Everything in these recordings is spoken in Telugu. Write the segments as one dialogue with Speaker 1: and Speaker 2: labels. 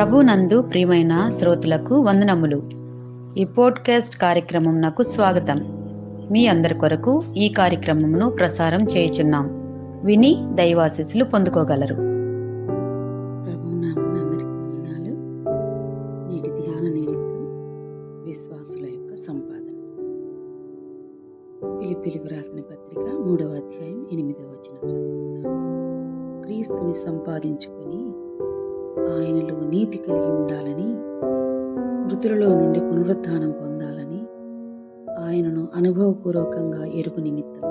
Speaker 1: ప్రభునందు ప్రియమైన శ్రోతలకు వందనములు. ఈ పోడ్కాస్ట్ కార్యక్రమం నాకు స్వాగతం. మీ అందరి కొరకు ఈ కార్యక్రమమును ప్రసారం చేయుచున్నాం. విని దైవాశీస్సులు పొందుకోగలరు.
Speaker 2: ప్రభు నేటి విశ్వాసుల యొక్క సంపాదన. రాసిన పత్రిక మూడవ అధ్యాయం ఎనిమిదవ వచనం చదువుకుందాం. క్రీస్తుని సంపాదించుకొని ఆయనలో నీతి కలిగి ఉండాలని మృతులలో నుండి పునరుత్థానం పొందాలని ఆయనను అనుభవపూర్వకంగా ఎరుగు నిమిత్తము.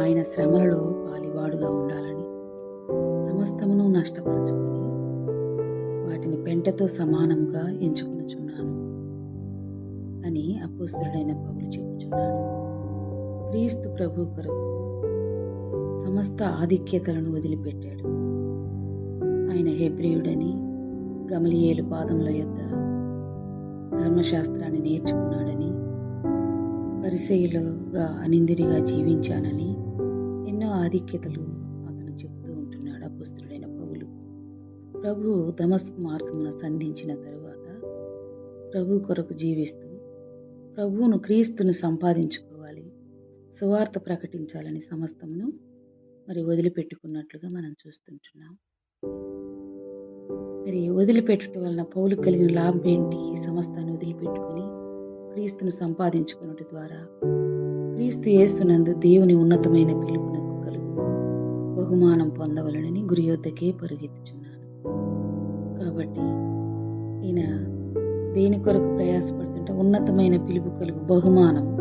Speaker 2: ఆయన శ్రమలలో పాలివాడుగా ఉండాలని సమస్తమును నష్టపరుచుకొని వాటిని పెంటతో సమానముగా ఎంచుకునుచున్నాను అని అపోస్తుడైన పౌలు చెప్పుచున్నాడు. క్రీస్తు ప్రభు కొరకు సమస్త ఆధిక్యతలను వదిలిపెట్టాడు. ఆయన హెబ్రియుడని గమలియేలు పాదముల యొద్ద ధర్మశాస్త్రాన్ని నేర్చుకున్నాడని పరిసయులుగా అనిందుడిగా జీవించానని ఎన్నో ఆధిక్యతలు అతను చెబుతూ ఉంటున్నాడు అపుస్తుడైన పౌలు. ప్రభు దమస్క్ మార్గమున సంధించిన తరువాత ప్రభు కొరకు జీవిస్తూ ప్రభువును క్రీస్తును సంపాదించుకోవాలి సువార్త ప్రకటించాలని సమస్తమును మరి వదిలిపెట్టుకున్నట్లుగా మనం చూస్తుంటున్నాం. మరి వదిలిపెట్టుట వలన పౌలు కలిగిన లాభం ఏంటి? ఈ సమస్తాన్ని వదిలిపెట్టుకుని క్రీస్తును సంపాదించుకున్నట ద్వారా క్రీస్తు చేస్తున్నందు దేవుని ఉన్నతమైన పిలుపునకు కలుగు బహుమానం పొందవలనని గురి యొద్దకే పరుగెత్తుచున్నాను. కాబట్టి ఈయన దేని కొరకు ప్రయాసపడుతుంటే ఉన్నతమైన పిలుపు కలుగు బహుమానము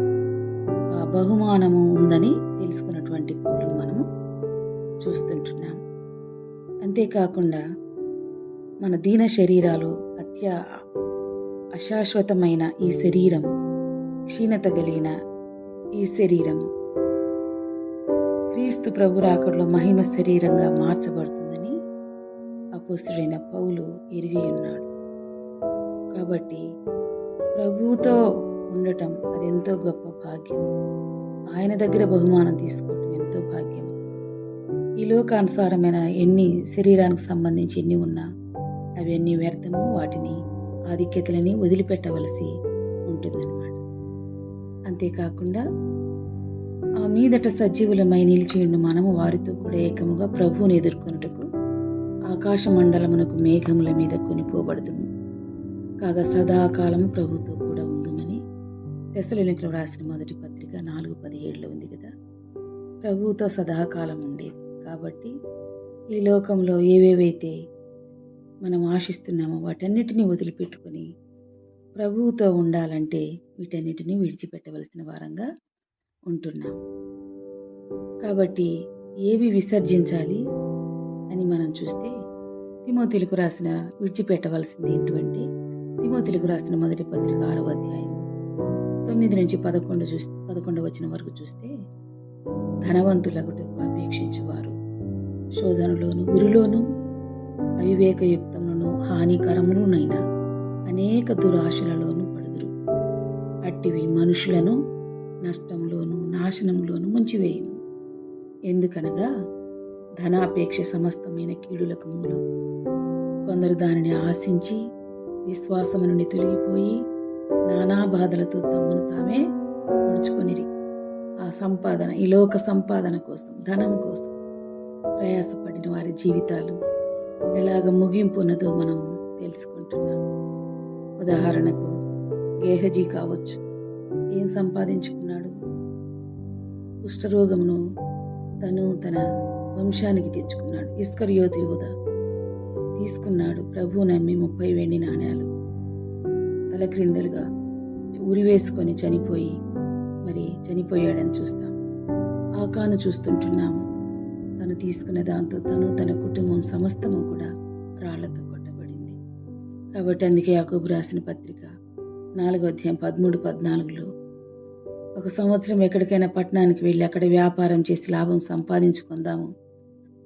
Speaker 2: ఆ బహుమానము ఉందని తెలుసుకున్నటువంటి పౌరులు మనము చూస్తుంటున్నాం అంతేకాకుండా మన దీన శరీరాలు అత్య అశాశ్వతమైన ఈ శరీరం క్షీణత కలిగిన ఈ శరీరము క్రీస్తు ప్రభు రాకడలో మహిమ శరీరంగా మార్చబడుతుందని అపోస్తుడైన పౌలు ఎరిగి ఉన్నాడు. కాబట్టి ప్రభువుతో ఉండటం అది ఎంతో గొప్ప భాగ్యం. ఆయన దగ్గర బహుమానం తీసుకోవటం ఎంతో భాగ్యం. ఈ లోకానుసారమైన ఎన్ని శరీరానికి సంబంధించి ఎన్ని ఉన్నా అవన్నీ వ్యర్థము వాటిని ఆధిక్యతలని వదిలిపెట్టవలసి ఉంటుందన్నమాట. అంతేకాకుండా ఆ మీదట సజీవులమై నిలిచియుండు మనము వారితో కూడా ఏకముగా ప్రభువుని ఎదుర్కొనుటకు ఆకాశ మండలమునకు మేఘముల మీద కొనిపోబడదుము. కాగా సదాకాలం ప్రభుతో కూడా ఉందుమని తెసలోనికలో రాసిన మొదటి పత్రిక నాలుగు పదిహేడులో ఉంది కదా. ప్రభువుతో సదాకాలం ఉండేది కాబట్టి ఈ లోకంలో ఏవేవైతే మనం ఆశిస్తున్నామో వాటన్నిటినీ వదిలిపెట్టుకొని ప్రభువుతో ఉండాలంటే వీటన్నిటినీ విడిచిపెట్టవలసిన వారంగా ఉంటున్నాం. కాబట్టి ఏవి విసర్జించాలి అని మనం చూస్తే తిమోతిలకు రాసిన విడిచిపెట్టవలసింది ఏంటంటే తిమోతిలకు రాసిన మొదటి పత్రిక ఆరో అధ్యాయం తొమ్మిది నుంచి పదకొండు చూస్తే పదకొండు వచ్చిన వరకు చూస్తే ధనవంతులకు అపేక్షించేవారు. శోధనలోను ఉరిలోను అవివేకయుక్తములను హానికరములునైనా అనేక దురాశలలోను పడుదురు. అట్టివి మనుషులను నష్టంలోను నాశనంలోను ముంచివేయును. ఎందుకనగా ధనాపేక్ష సమస్తమైన కీడులకు మూలం. కొందరు దానిని ఆశించి విశ్వాసము నుండి తొలగిపోయి నానా బాధలతో తమ్మును తామే పొడుచుకొనిరి ఆ సంపాదన ఈ లోక సంపాదన కోసం ధనం కోసం ప్రయాసపడిన వారి జీవితాలు ఎలాగ ముగింపు ఉన్నదో మనం తెలుసుకుంటున్నాం. ఉదాహరణకు గేహజీ కావచ్చు. ఏం సంపాదించుకున్నాడు? కుష్ఠరోగమును తను తన వంశానికి తెచ్చుకున్నాడు. ఇస్కర్యోతి యోధ తీసుకున్నాడు. ప్రభు నమ్మి ముప్పై వెండి నాణ్యాలు తలక్రిందులుగా ఉరివేసుకొని చనిపోయి మరి చనిపోయాడని చూస్తాం. ఆకాను చూస్తుంటున్నాము. తను తీసుకున్న దాంతో తను తన కుటుంబం సమస్తము కూడా రాళ్ళతో కొట్టబడింది. కాబట్టి అందుకే యాకోబు రాసిన పత్రిక నాలుగో అధ్యాయం పదమూడు పద్నాలుగులో ఒక సంవత్సరం ఎక్కడికైనా పట్టణానికి వెళ్ళి అక్కడ వ్యాపారం చేసి లాభం సంపాదించుకుందాము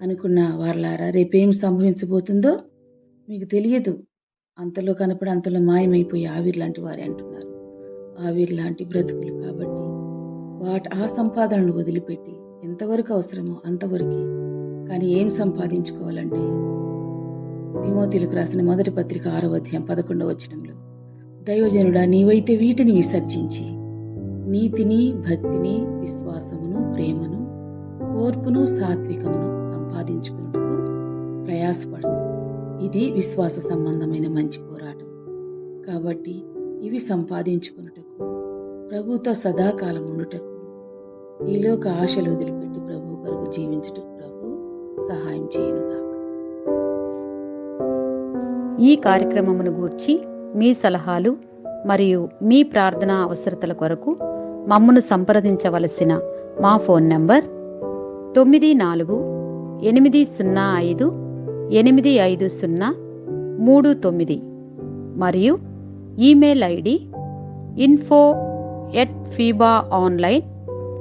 Speaker 2: అనుకున్న వారలారా రేపేం సంభవించబోతుందో మీకు తెలియదు. అంతలో కనపడి అంతలో మాయమైపోయి ఆవిరి లాంటి వారే అంటున్నారు. ఆవిరి లాంటి బ్రతుకులు కాబట్టి వాటి ఆ సంపాదనను వదిలిపెట్టి ఎంతవరకు అవసరమో అంతవరకు. కానీ ఏం సంపాదించుకోవాలంటే? తిమోతిలకు రాసిన మొదటి పత్రిక ఆరో అధ్యాయం పదకొండవ వచనంలో దైవజనుడా నీవైతే వీటిని విసర్జించి నీతిని భక్తిని విశ్వాసమును ప్రేమను ఓర్పును సాత్వికమును సంపాదించుకున్నట్టుకు ప్రయాసపడు ఇది విశ్వాస సంబంధమైన మంచి పోరాటం. కాబట్టి ఇవి సంపాదించుకున్నటకు ప్రభుతో సదాకాలం ఉండుటకు ఈలోక ఆశలు వదిలిపెట్టి ప్రభు కొరకు జీవించుటకు ప్రభు సహాయం చేయనుగాక.
Speaker 1: ఈ కార్యక్రమమును గూర్చి మీ సలహాలు మరియు మీ ప్రార్థనా అవసరతల కొరకు మమ్మను సంప్రదించవలసిన మా ఫోన్ నంబర్ తొమ్మిది నాలుగు ఎనిమిది సున్నా ఐదు ఎనిమిది ఐదు సున్నా మూడు తొమ్మిది మరియు email ID info at Fiba online